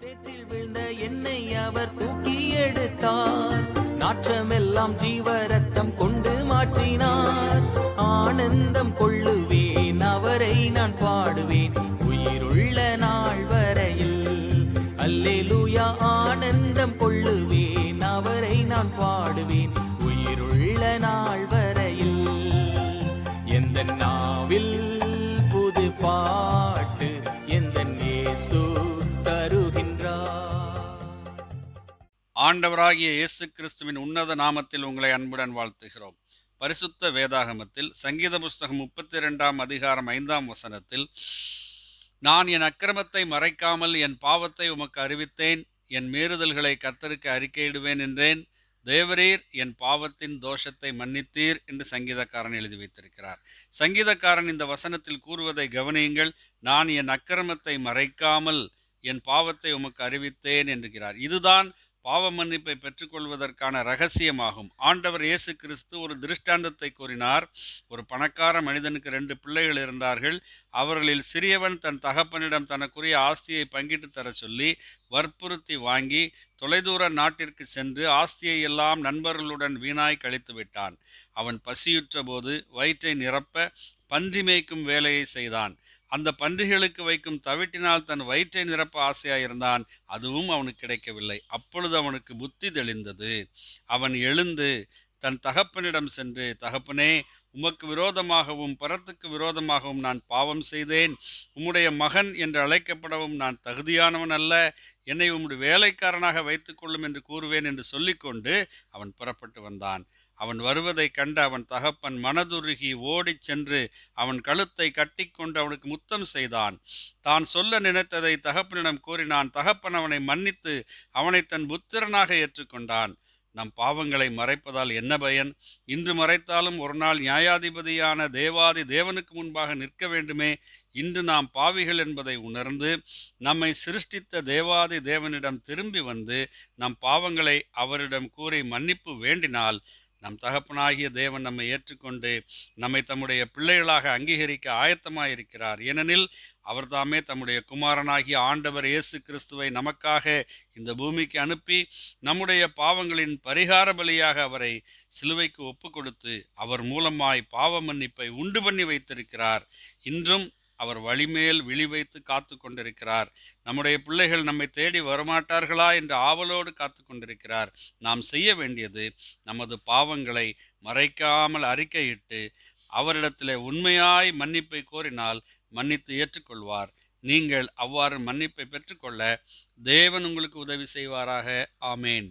சேற்றில் விழுந்த என்னை அவர் தூக்கி எடுத்தார். நாற்றமெல்லாம் ஜீவரத்தம் கொண்டு மாற்றினார். ஆனந்தம் கொள்ளுவேன் அவரை நான் பாடுவேன். உயிருள்ள நாள் வரையில் அல்லேலூயா ஆனந்தம் கொள்ளுவேன் அவரை நான் பாடுவேன். உயிருள்ள நாள் வரையில் எந்த நாவில் புது பாட்டு எந்த நேசு தரு ஆண்டவராகிய இயேசு கிறிஸ்துவின் உன்னத நாமத்தில் உங்களை அன்புடன் வாழ்த்துகிறோம். பரிசுத்த வேதாகமத்தில் சங்கீத புஸ்தகம் முப்பத்தி இரண்டாம் அதிகாரம் ஐந்தாம் வசனத்தில் நான் என் அக்கிரமத்தை மறைக்காமல் என் பாவத்தை உமக்கு அறிவித்தேன். என் மீறுதல்களை கத்தருக்கு அறிக்கையிடுவேன் என்றேன். தேவரீர் என் பாவத்தின் தோஷத்தை மன்னித்தீர் என்று சங்கீதக்காரன் எழுதி வைத்திருக்கிறார். சங்கீதக்காரன் இந்த வசனத்தில் கூறுவதை கவனியுங்கள். நான் என் அக்கிரமத்தை மறைக்காமல் என் பாவத்தை உமக்கு அறிவித்தேன் என்கிறார். இதுதான் பாவ மன்னிப்பை பெற்றுக்கொள்வதற்கான ரகசியமாகும். ஆண்டவர் இயேசு கிறிஸ்து ஒரு திருஷ்டாந்தத்தை கூறினார். ஒரு பணக்கார மனிதனுக்கு ரெண்டு பிள்ளைகள் இருந்தார்கள். அவர்களில் சிறியவன் தன் தகப்பனிடம் தனக்குரிய ஆஸ்தியை பங்கிட்டு தர சொல்லி வற்புறுத்தி வாங்கி தொலைதூர நாட்டிற்கு சென்று ஆஸ்தியை எல்லாம் நண்பர்களுடன் வீணாய் கழித்து விட்டான். அவன் பசியுற்ற போது வயிற்றை நிரப்ப பன்றி மேய்க்கும் வேலையை செய்தான். அந்த பன்றிகளுக்கு வைக்கும் தவிட்டினால் தன் வயிற்றை நிரப்ப ஆசையாயிருந்தான். அதுவும் அவனுக்கு கிடைக்கவில்லை. அப்பொழுது அவனுக்கு புத்தி தெளிந்தது. அவன் எழுந்து தன் தகப்பனிடம் சென்று தகப்பனே உமக்கு விரோதமாகவும் பரத்துக்கு விரோதமாகவும் நான் பாவம் செய்தேன். உம்முடைய மகன் என்று அழைக்கப்படவும் நான் தகுதியானவன் அல்ல. என்னை உம்முடைய வேலைக்காரனாக வைத்துக்கொள்ளும் என்று கூறுவேன் என்று சொல்லிக்கொண்டு அவன் புறப்பட்டு வந்தான். அவன் வருவதைக் கண்ட அவன் தகப்பன் மனதுருகி ஓடிச் சென்று அவன் கழுத்தை கட்டிக்கொண்டு அவனுக்கு முத்தம் செய்தான். தான் சொல்ல நினைத்ததை தகப்பனிடம் கூறினான். தகப்பன் அவனை மன்னித்து அவனை தன் புத்திரனாக ஏற்றுக்கொண்டான். நம் பாவங்களை மறைப்பதால் என்ன பயன்? இன்று மறைத்தாலும் ஒரு நாள் நியாயாதிபதியான தேவாதி தேவனுக்கு முன்பாக நிற்க வேண்டுமே. இன்று நாம் பாவிகள் என்பதை உணர்ந்து நம்மை சிருஷ்டித்த தேவாதி தேவனிடம் திரும்பி வந்து நம் பாவங்களை அவரிடம் கூறி மன்னிப்பு வேண்டினால் நம் தகப்பனாகிய தேவன் நம்மை ஏற்றுக்கொண்டு நம்மை தம்முடைய பிள்ளைகளாக அங்கீகரிக்க ஆயத்தமாயிருக்கிறார். ஏனெனில் அவர்தாமே தம்முடைய குமாரனாகிய ஆண்டவர் இயேசு கிறிஸ்துவை நமக்காக இந்த பூமிக்கு அனுப்பி நம்முடைய பாவங்களின் பரிகார பலியாக அவரை சிலுவைக்கு ஒப்பு கொடுத்து அவர் மூலமாய் பாவ மன்னிப்பை உண்டு பண்ணி வைத்திருக்கிறார். இன்றும் அவர் வழிமேல் விழி வைத்து காத்து கொண்டிருக்கிறார். நம்முடைய பிள்ளைகள் நம்மை தேடி வரமாட்டார்களா? என்று ஆவலோடு காத்து கொண்டிருக்கிறார். நாம் செய்ய வேண்டியது நமது பாவங்களை மறைக்காமல் அறிக்கையிட்டு அவரிடத்திலே உண்மையாய் மன்னிப்பை கோரினால் மன்னித்து ஏற்றுக்கொள்வார். நீங்கள் அவ்வாறு மன்னிப்பை பெற்றுக்கொள்ள தேவன் உங்களுக்கு உதவி செய்வாராக. ஆமேன்.